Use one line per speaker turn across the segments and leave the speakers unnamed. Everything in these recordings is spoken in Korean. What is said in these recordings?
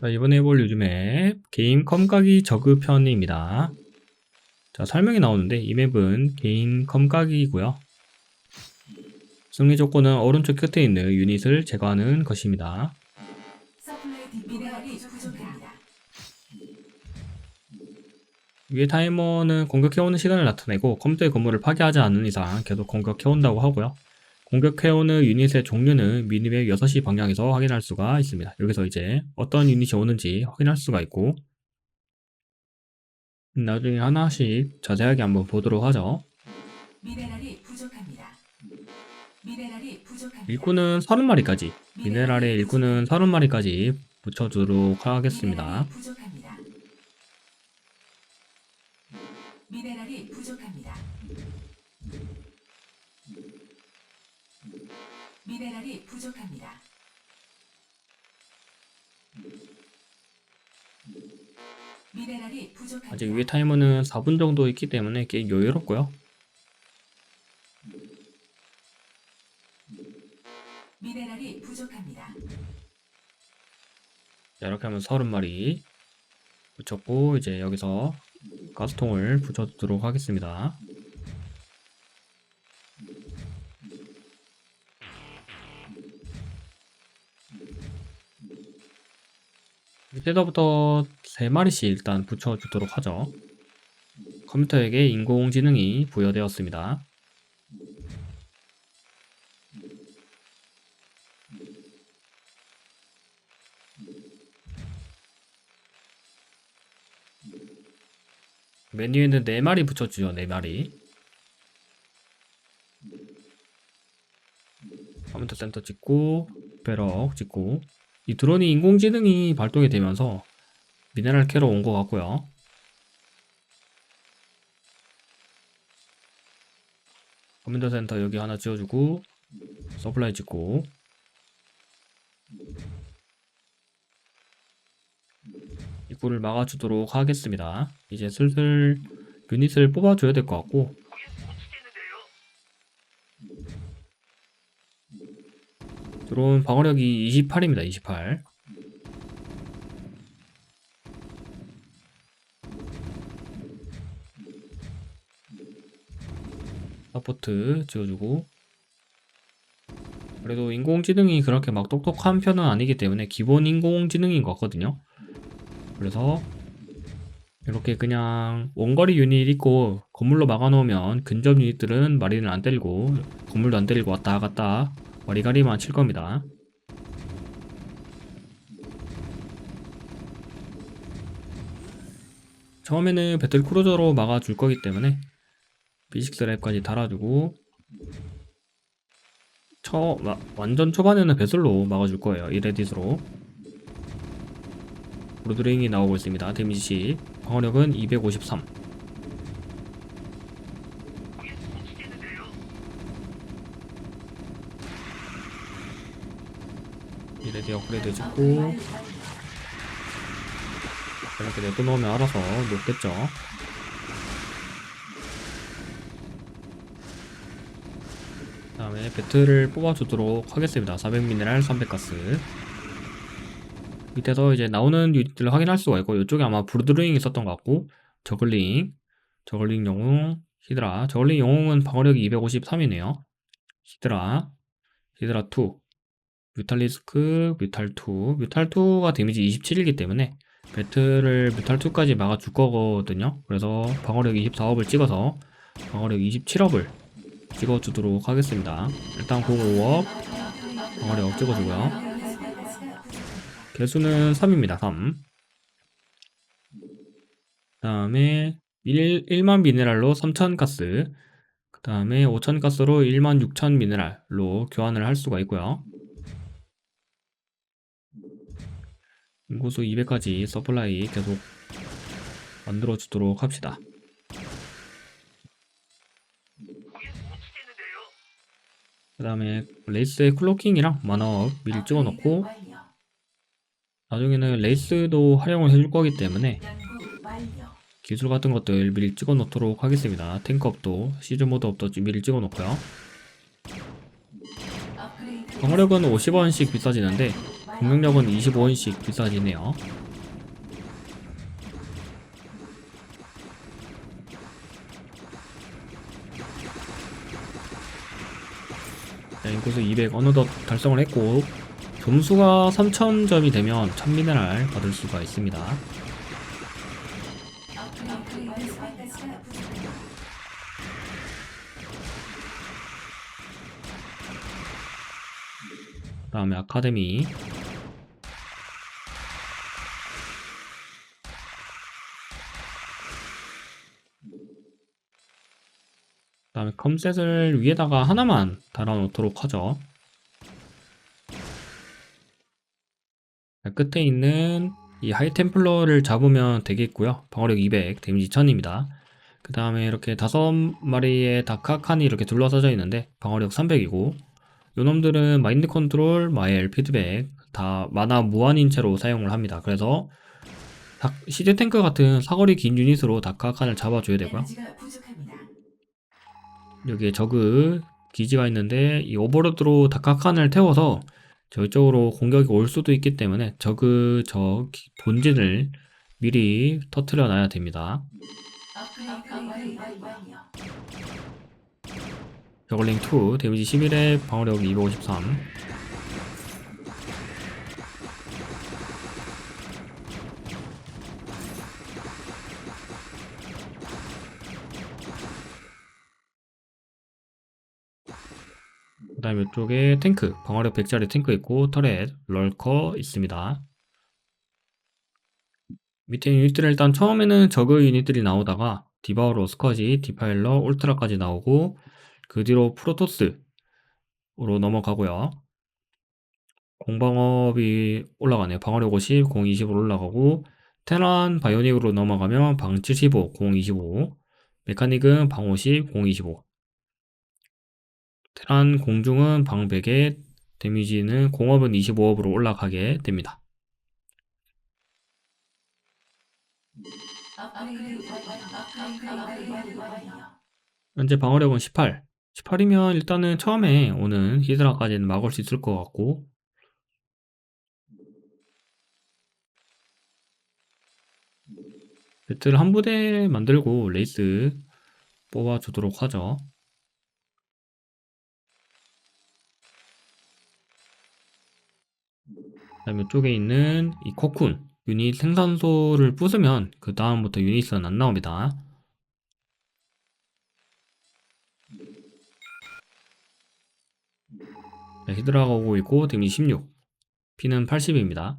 자, 이번에 해볼 요즘에 게임 컴가기 저그 편입니다. 자, 설명이 나오는데 이 맵은 개인 컴가기이고요. 승리 조건은 오른쪽 끝에 있는 유닛을 제거하는 것입니다. 위에 타이머는 공격해오는 시간을 나타내고 컴퓨터의 건물을 파괴하지 않는 이상 계속 공격해온다고 하고요. 공격해오는 유닛의 종류는 미니맵 6시 방향에서 확인할 수가 있습니다. 여기서 이제 어떤 유닛이 오는지 확인할 수가 있고 나중에 하나씩 자세하게 한번 보도록 하죠.
미네랄이 부족합니다. 미네랄이 부족합니다.
일꾼은 30마리까지 미네랄의 일꾼은 30마리까지 붙여주도록 하겠습니다.
미네랄이 미네랄이 부족합니다. 미네랄이 부족합니다.
아직 위에 타이머는 4분 정도 있기 때문에 꽤 여유롭고요.
미네랄이 부족합니다.
자, 이렇게 하면 30마리 붙였고 이제 여기서 가스통을 붙여두도록 하겠습니다. 밑에서부터 3마리씩 일단 붙여주도록 하죠. 컴퓨터에게 인공지능이 부여되었습니다. 메뉴에는 4마리 붙여주죠, 4마리. 컴퓨터 센터 찍고, 배럭 찍고. 이 드론이 인공지능이 발동이 되면서 미네랄 캐러 온 것 같고요. 컴퓨터 센터 여기 하나 지어주고, 서플라이 찍고, 입구를 막아주도록 하겠습니다. 이제 슬슬 유닛을 뽑아줘야 될 것 같고 드론 방어력이 28입니다. 28 서포트 지어주고 그래도 인공지능이 그렇게 막 똑똑한 편은 아니기 때문에 기본 인공지능인 것 같거든요. 그래서 이렇게 그냥 원거리 유닛 있고 건물로 막아놓으면 근접 유닛들은 마린을 안 때리고 건물도 안 때리고 왔다 갔다 와리가리만 칠 겁니다. 처음에는 배틀 크루저로 막아줄 거기 때문에 B6 랩까지 달아주고 처, 마- 완전 초반에는 배슬로 막아줄 거예요. 이 레딧으로. 로드링이 나오고 있습니다. 데미지 방어력은 253. 이레디 업그레이드 짓고 이렇게 내려놓으면 알아서 높겠죠. 다음에 배틀을 뽑아주도록 하겠습니다. 400미네랄, 300가스. 밑에서 이제 나오는 유닛들을 확인할 수가 있고 이쪽에 아마 브루드링이 있었던 것 같고 저글링, 저글링 영웅, 히드라. 저글링 영웅은 방어력이 253이네요. 히드라, 히드라 2 뮤탈리스크, 뮤탈 2 뮤탈 2가 데미지 27이기 때문에 배틀을 뮤탈 2까지 막아줄 거거든요 그래서 방어력 24업을 찍어서 방어력 27업을 찍어주도록 하겠습니다 일단 05업 방어력 찍어주고요 개수는 3입니다. 3. 그 다음에 1, 1만 미네랄로 3000 가스 그 다음에 5000 가스로 1만 6000 미네랄로 교환을 할 수가 있고요. 인구수 200까지 서플라이 계속 만들어 주도록 합시다. 그 다음에 레이스의 클로킹이랑 만화업 미리 찍어 놓고
완료.
나중에는 레이스도 활용을 해줄 거기 때문에. 기술 같은 것들 미리 찍어 놓도록 하겠습니다. 탱크업도 시즌 모드업도 미리 찍어 놓고요. 방어력은 50원씩 비싸지는데. 공격력은 25원씩 비싸지네요. 자, 인구수 200 어느덧 달성을 했고 점수가 3000점이 되면 1000미네랄 받을 수가 있습니다. 다음에 아카데미 다음에 컴셋을 위에다가 하나만 달아놓도록 하죠 자, 끝에 있는 이 하이템플러를 잡으면 되겠고요 방어력 200 데미지 1000입니다 그 다음에 이렇게 다섯 마리의 다카칸이 이렇게 둘러싸져 있는데 방어력 300이고 요놈들은 마인드 컨트롤, 마엘, 피드백 다 만화 무한인 채로 사용을 합니다. 그래서 다- 시드 탱크 같은 사거리 긴 유닛으로 다카칸을 잡아줘야 되고요. 여기에 저그 기지가 있는데 이 오버로드로 다카칸을 태워서 저쪽으로 공격이 올 수도 있기 때문에 저그 저 기- 본진을 미리 터트려 놔야 됩니다. 저글링 2 데미지 11에 방어력 253 다음에 이쪽에 탱크 방어력 100짜리 탱크 있고 터렛 럴커 있습니다 밑에 유닛들은 일단 처음에는 저그 유닛들이 나오다가 디바우로 스커지, 디파일러, 울트라까지 나오고 그 뒤로 프로토스로 넘어가고요. 공방업이 올라가네요. 방어력 50, 공 20으로 올라가고 테란 바이오닉으로 넘어가면 방 75, 공 25, 메카닉은 방 50, 공 25. 테란 공중은 방 100에 데미지는 공업은 25업으로 올라가게 됩니다. 현재 방어력은 18. 18이면 일단은 처음에 오는 히드라까지는 막을 수 있을 것 같고 배틀 한 부대 만들고 레이스 뽑아주도록 하죠. 다음에 이쪽에 있는 이 코쿤 유닛 생산소를 부수면 그 다음부터 유닛은 안 나옵니다. 네, 히드라가 오고 있고 데미지 16 피는 80입니다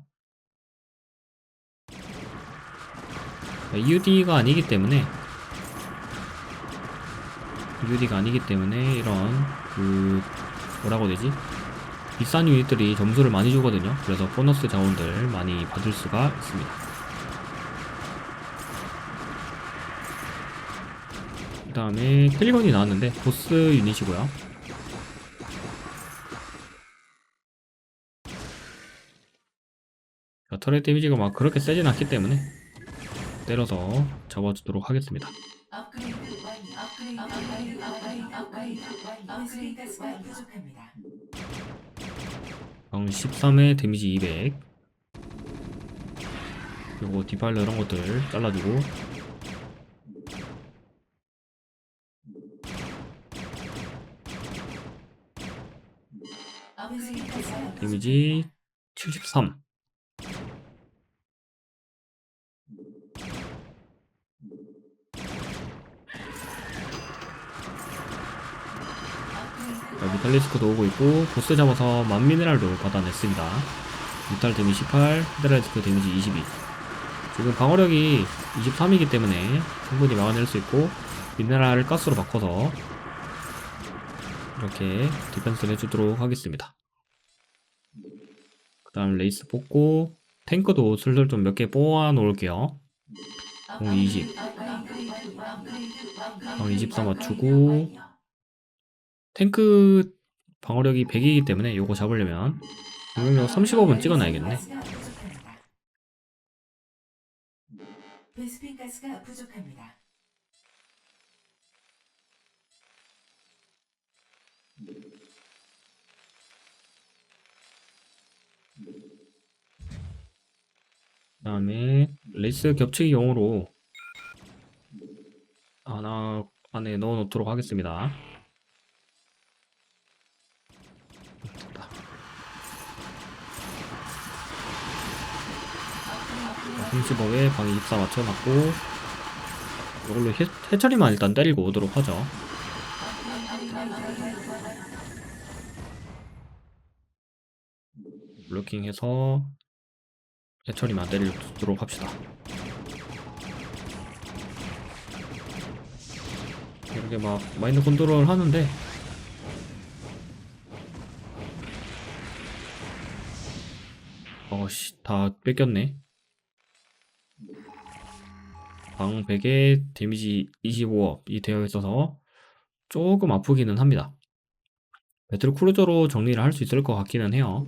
EUD가 아니기 때문에 EUD가 아니기 때문에 이런 그 뭐라고 되지 비싼 유닛들이 점수를 많이 주거든요 그래서 보너스 자원들 많이 받을 수가 있습니다 그 다음에 캘리건이 나왔는데 보스 유닛이고요 자, 터렛 데미지가 막 그렇게 세진 않기 때문에 때려서 잡아주도록 하겠습니다. 방 13에 데미지 200 요거 디파일러 이런 것들 잘라주고. 데미지 73 자, 미탈리스크도 오고 있고 보스 잡아서 만미네랄도 받아냈습니다. 미탈 데미지 18, 히드라리스크 데미지 22 지금 방어력이 23이기 때문에 충분히 막아낼 수 있고 미네랄을 가스로 바꿔서 이렇게 디펜스를 해주도록 하겠습니다. 그 다음 레이스 뽑고 탱크도 슬슬 좀 몇 개 뽑아 놓을게요. 공 20, 방24 맞추고 탱크 방어력이 100이기 때문에 요거 잡으려면 공격력 35번 찍어놔야겠네.
베스핀 가스가 부족합니다.
그 다음에 레이스 겹치기 용으로 하나 안에 넣어 놓도록 하겠습니다. 자, 35에 방위 24 맞춰놨고 이걸로 해, 해처리만 일단 때리고 오도록 하죠. 블로킹해서 해처리만 때리도록 합시다. 이렇게 막 마인드 컨트롤 하는데 어씨 다 뺏겼네. 방 100에 데미지 25업 이 되어 있어서 조금 아프기는 합니다. 배틀 크루저로 정리를 할 수 있을 것 같기는 해요.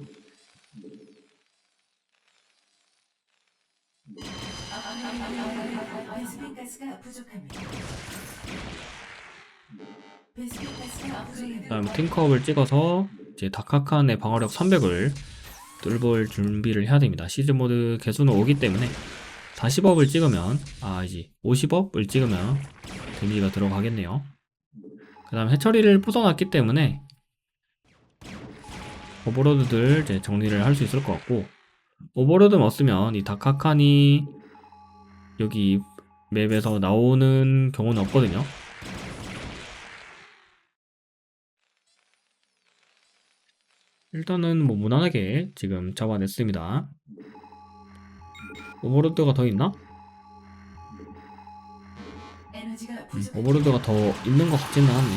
그다음 탱크업을 찍어서 이제 다카칸의 방어력 300을 뚫볼 준비를 해야 됩니다. 시즈 모드 개수는 5기 때문에 40업을 찍으면 아 이제 50업을 찍으면 데미지가 들어가겠네요. 그 다음 해처리를 부숴놨기 때문에 오버로드들 이제 정리를 할 수 있을 것 같고 오버로드만 없으면 이 다카칸이 여기 맵에서 나오는 경우는 없거든요. 일단은 뭐 무난하게 지금 잡아냈습니다. 오버로드가 더 있나? 음. 오버로드가 더 있는 것 같지는 않네.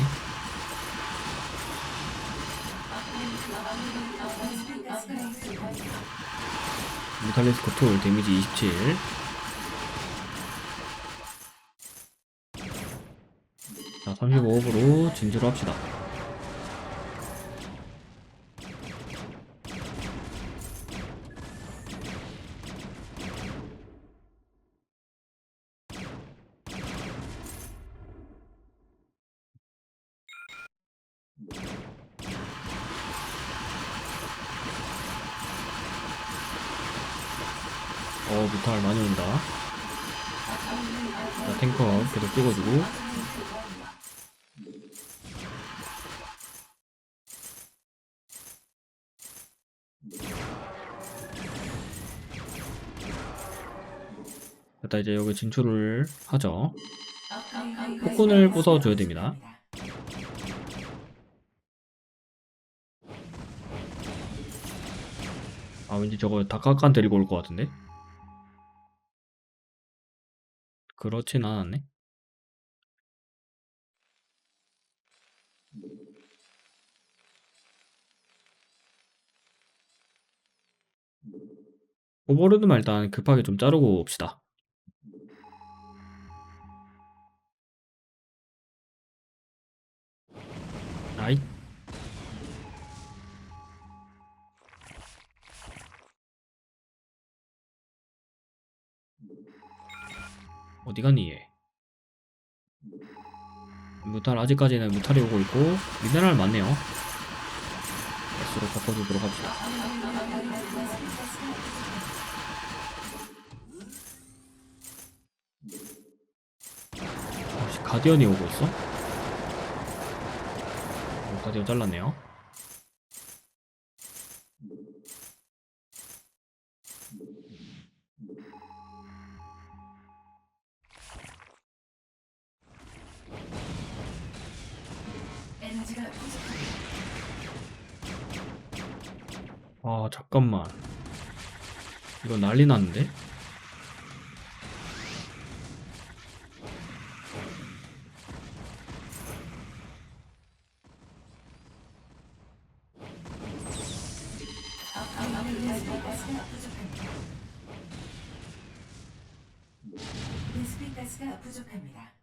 무탈리스크 툴 데미지 27. 자, 35업으로 진주를 합시다. 어, 무탈 많이 온다. 자, 탱커 계속 찍어주고. 일단 이제 여기 진출을 하죠. 폭군을 부숴줘야 됩니다. 아, 왠지 저거 다카칸 데리고 올 것 같은데? 그렇진 않았네. 오버로드만 일단 급하게 좀 자르고 옵시다. 아이. 어디 갔니 얘? 무탈 아직까지는 무탈이 오고 있고 미네랄 많네요. S로 바꿔주도록 합시다. 혹시 가디언이 오고 있어? 어, 가디언 잘랐네요. 이거 난리 났는데?
부족합니다.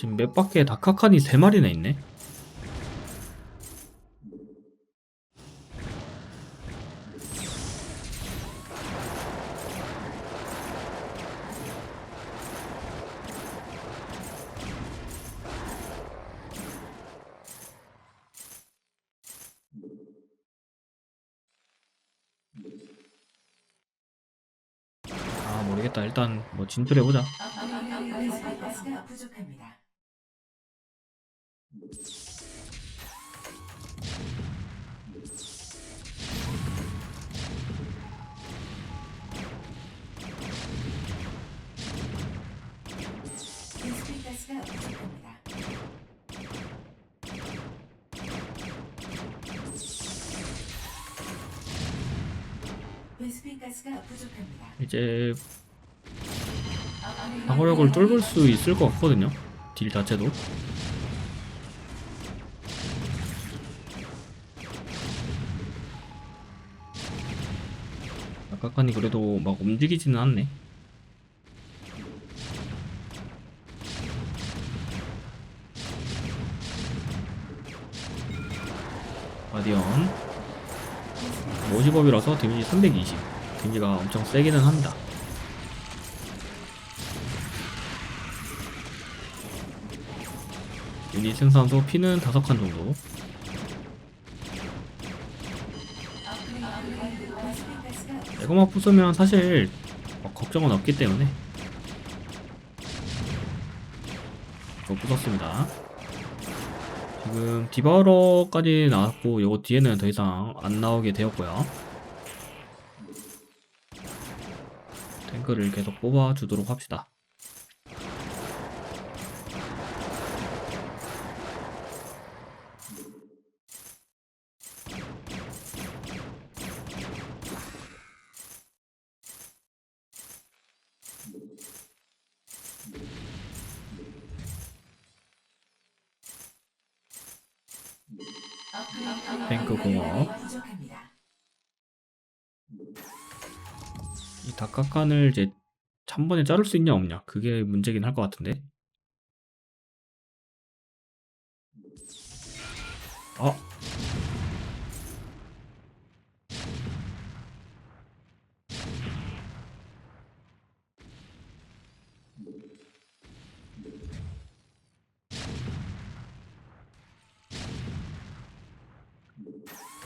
지금 몇 바퀴에 다카칸이 3마리나 있네 아 모르겠다 일단 뭐 진출해보자
부족합니다. 베스핀 가스가 부족합니다.
이제 방어력을 뚫을 수 있을 것 같거든요. 딜 자체도. 아까까니 그래도 막 움직이지는 않네 50업이라서 데미지 320 데미지가 엄청 세기는 한다. 유닛 생산소 피는 5칸 정도. 이거만 부수면 사실 뭐 걱정은 없기 때문에 이거 부쉈습니다 지금 디바러까지 나왔고 요거 뒤에는 더 이상 안 나오게 되었고요. 탱크를 계속 뽑아주도록 합시다 탱크 공업. 이 다카칸을 이제 한 번에 자를 수 있냐 없냐 그게 문제긴 할 것 같은데 아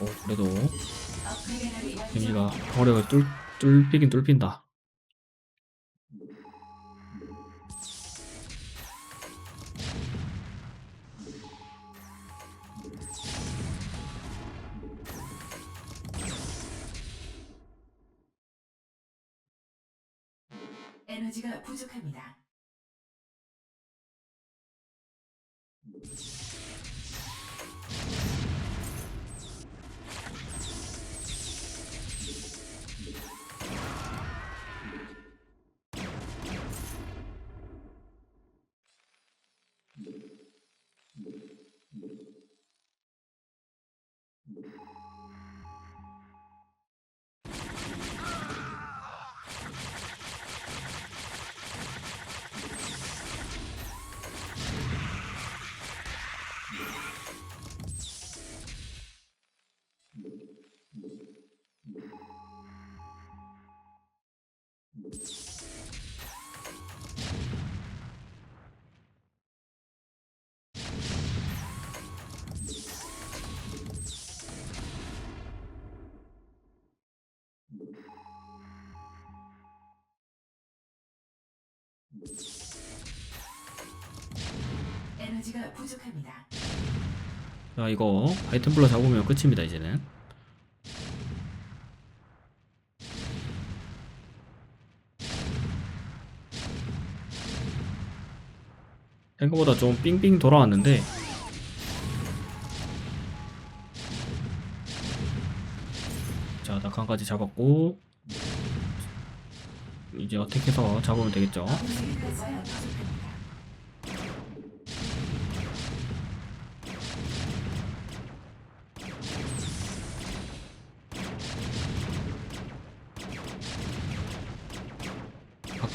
어, 그래도 데미지가 방어력을 뚫, 뚫히긴 뚫힌다
에너지가 부족합니다. 부족합니다.
자 이거 아이템블러 잡으면 끝입니다 이제는. 생각보다 좀 삥삥 돌아왔는데. 자 낙한까지 잡았고. 이제 어택해서 잡으면 되겠죠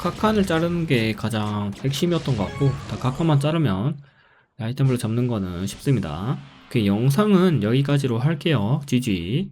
다카칸을 자르는 게 가장 핵심이었던 것 같고 다카칸만 자르면 아이템블러 잡는 거는 쉽습니다. 오케이 영상은 여기까지로 할게요. GG